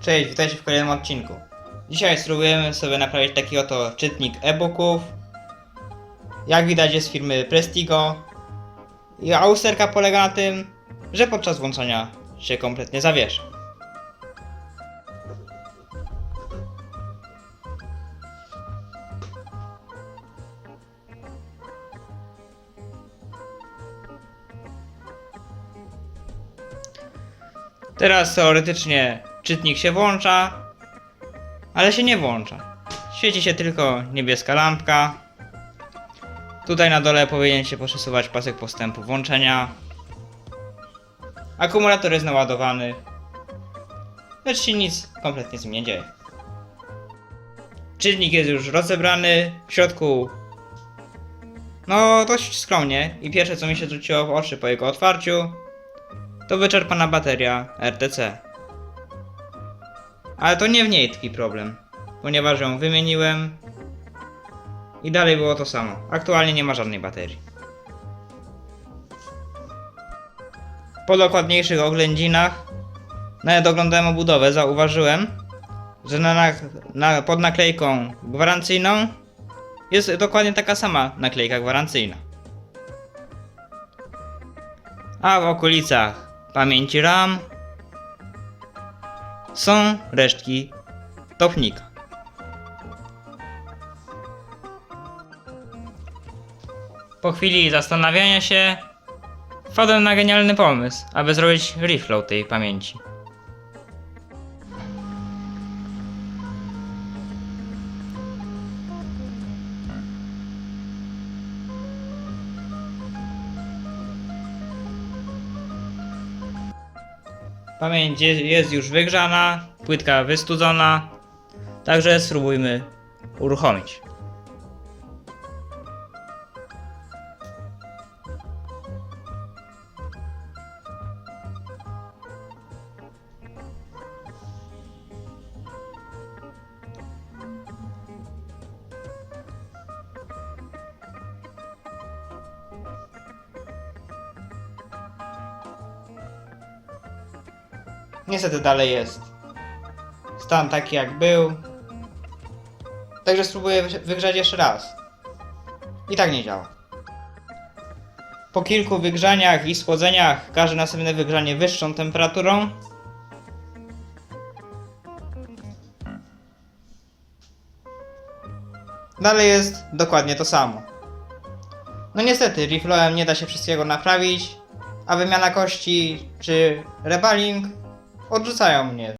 Cześć, witajcie w kolejnym odcinku. Dzisiaj spróbujemy sobie naprawić taki oto czytnik e-booków. Jak widać jest z firmy Prestigo. I a usterka polega na tym, że podczas włączania się kompletnie zawiesza. Teraz teoretycznie czytnik się włącza, ale się nie włącza. Świeci się tylko niebieska lampka. Tutaj na dole powinien się przesuwać pasek postępu włączenia. Akumulator jest naładowany, lecz się nic kompletnie z nim nie dzieje. Czytnik jest już rozebrany, w środku no dość skromnie i pierwsze co mi się rzuciło w oczy po jego otwarciu to wyczerpana bateria RTC. Ale to nie w niej tkwi problem, ponieważ ją wymieniłem i dalej było to samo. Aktualnie nie ma żadnej baterii. Po dokładniejszych oględzinach, nawet oglądałem obudowę, zauważyłem, że na, na, pod naklejką gwarancyjną jest dokładnie taka sama naklejka gwarancyjna. A w okolicach pamięci RAM są resztki topnika. Po chwili zastanawiania się wpadłem na genialny pomysł, aby zrobić reflow tej pamięci. Pamięć je- jest już wygrzana, płytka wystudzona, także spróbujmy uruchomić. Niestety dalej jest stan taki jak był. Także spróbuję wy- wygrzać jeszcze raz. I tak nie działa. Po kilku wygrzaniach i schłodzeniach każde następne wygrzanie wyższą temperaturą Dalej jest dokładnie to samo. No niestety, reflowem nie da się wszystkiego naprawić, a wymiana kości czy rebaling odrzucają mnie